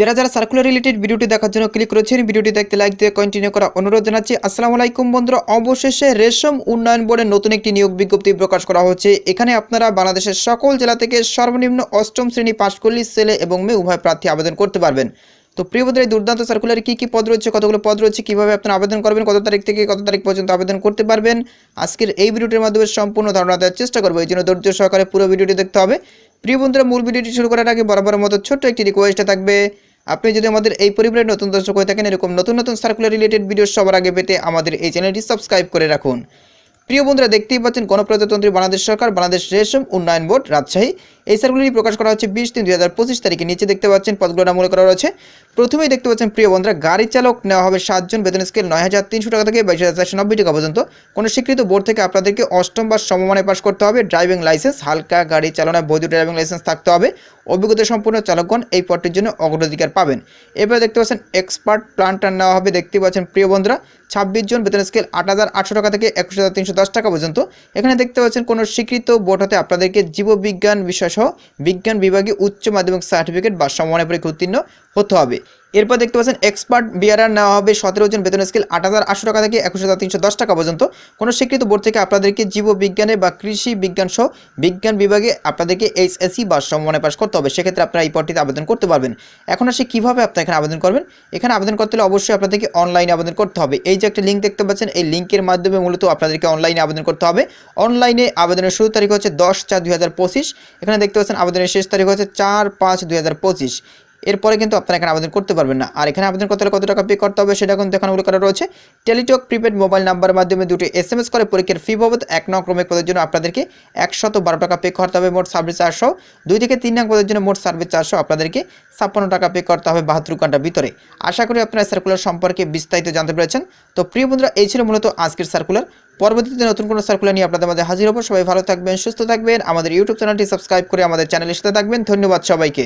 যারা যারা circular related ভিডিওটি দেখার জন্য ক্লিক করেছেন, ভিডিওটি দেখতে লাইক দিয়ে কন্টিনিউ করা অনুরোধ জানাচ্ছি। আসসালামু আলাইকুম বন্ধুরা, অবশেষে রেশম উন্নয়ন বোর্ডের নতুন একটি নিয়োগ বিজ্ঞপ্তি প্রকাশ করা হচ্ছে। এখানে আপনারা বাংলাদেশের সকল জেলা থেকে সর্বনিম্ন অষ্টম শ্রেণি পাশ করলে ছেলে এবং মেয়ে উভয় প্রার্থী আবেদন করতে পারবেন। তো প্রিয় বন্ধুরা, এই দুর্দান্ত সার্কুলারে কী কী পদ রয়েছে, কতগুলো পদ রয়েছে, কীভাবে আপনারা আবেদন করবেন, কত তারিখ থেকে কত তারিখ পর্যন্ত আবেদন করতে পারবেন, আজকের এই ভিডিওটির মাধ্যমে সম্পূর্ণ ধারণা দেওয়ার চেষ্টা করব। এই জন্য ধৈর্য সহকারে পুরো ভিডিওটি দেখতে হবে। প্রিয় বন্ধুরা, মূল ভিডিওটি শুরু করার আগে বরাবর মতো ছোট্ট একটি রিকোয়েস্টে থাকবে। আপনি যদি আমাদের এই পরিবারের নতুন দর্শক হয়ে থাকেন, এরকম নতুন নতুন সার্কুলার রিলেটেড ভিডিও সবার আগে পেতে আমাদের এই চ্যানেলটি সাবস্ক্রাইব করে রাখুন। প্রিয় বন্ধুরা, দেখতেই পাচ্ছেন গণপ্রজাতন্ত্রী বাংলাদেশ সরকার, বাংলাদেশ রেশম উন্নয়ন বোর্ড, রাজশাহী। এই সার্কুলারটি প্রকাশ করা হচ্ছে বিশ তিন দুই হাজার পঁচিশ তারিখে নিচে। দেখতে পাচ্ছেন পদগুলো নাম করা রয়েছে। প্রথমেই দেখতে পাচ্ছেন, প্রিয় বন্ধুরা, গাড়ি চালক নেওয়া হবে সাতজন বেতন স্কেল নয় হাজার তিনশো টাকা থেকে বাইশ হাজার চারশো নব্বই টাকা পর্যন্ত। কোনো স্বীকৃত বোর্ড থেকে আপনাদেরকে অষ্টম বা সমমানে পাশ করতে হবে। ড্রাইভিং লাইসেন্স, হালকা গাড়ি চালনায় বৈধ ড্রাইভিং লাইসেন্স থাকতে হবে। অভিজ্ঞতা সম্পূর্ণ চালকগণ এই পদটির জন্য অগ্রাধিকার পাবেন। এরপরে দেখতে পাচ্ছেন এক্সপার্ট প্লান্টার নেওয়া হবে। দেখতে পাচ্ছেন, প্রিয় বন্ধুরা, ছাব্বিশ জন, বেতন স্কেল আট হাজার আটশো টাকা থেকে একুশ হাজার তিনশো দশ টাকা পর্যন্ত। এখানে দেখতে পাচ্ছেন কোনো স্বীকৃত বোর্ড হতে আপনাদেরকে জীববিজ্ঞান বিষয়সহ বিজ্ঞান বিভাগে উচ্চ মাধ্যমিক সার্টিফিকেট বা সমমানের পরীক্ষা উত্তীর্ণ হতে হবে। এরপর দেখতে পাচ্ছেন এক্সপার্ট বিয়ারার নেওয়া হবে সতেরো জন বেতন স্কেল আট হাজার আটশো টাকা থেকে একুশ হাজার তিনশো দশ টাকা পর্যন্ত। কোনো স্বীকৃত বোর্ড থেকে আপনাদেরকে জীববিজ্ঞানে বা কৃষি বিজ্ঞান সহ বিজ্ঞান বিভাগে আপনাদেরকে এইচএসসি বা সমমানে পাশ করতে হবে। সেক্ষেত্রে আপনারা এই পদটিতে আবেদন করতে পারবেন। এখন আসে কীভাবে আপনারা এখানে আবেদন করবেন। এখানে আবেদন করতে হলে অবশ্যই আপনাদেরকে অনলাইনে আবেদন করতে হবে। এই যে একটা লিঙ্ক দেখতে পাচ্ছেন, এই লিঙ্কের মাধ্যমে মূলত আপনাদেরকে অনলাইনে আবেদন করতে হবে। অনলাইনে আবেদনের শুরু তারিখ হচ্ছে দশ চার দুই এখানে দেখতে পাচ্ছেন, আবেদনের শেষ তারিখ হচ্ছে চার পাঁচ দুই এরপরে কিন্তু আপনারা এখানে আবেদন করতে পারবেন না। আর এখানে আবেদন করতে হলে কত টাকা পে করতে হবে সেটা কিন্তু এখানে উল্লেখ করা রয়েছে। টেলিটক প্রিপেড মোবাইল নাম্বারের মাধ্যমে দুটি এস এম এস করে পরীক্ষার ফি বাবদ এক নং ক্রমিক পদের জন্য আপনাদেরকে একশত বারো টাকা পে করতে হবে মোট সার্ভিস চারশো। দুই থেকে তিন নং পদের জন্য মোট সার্ভিস চারশো। আপনাদেরকে ছাপ্পান্ন টাকা পে করতে হবে বাহাত্তর ঘণ্টার ভিতরে। আশা করি আপনারা সার্কুলার সম্পর্কে বিস্তারিত জানতে পেরেছেন। তো প্রিয় বন্ধুরা, এই ছিল মূলত আজকের সার্কুলার পরবর্তীতে নতুন কোনো সার্কুলার নিয়ে আপনাদের মাঝে হাজির হব। সবাই ভালো থাকবেন, সুস্থ থাকবেন। আমাদের ইউটিউব চ্যানেলটি সাবস্ক্রাইব করে আমাদের চ্যানেলের সাথে থাকবেন। ধন্যবাদ সবাইকে।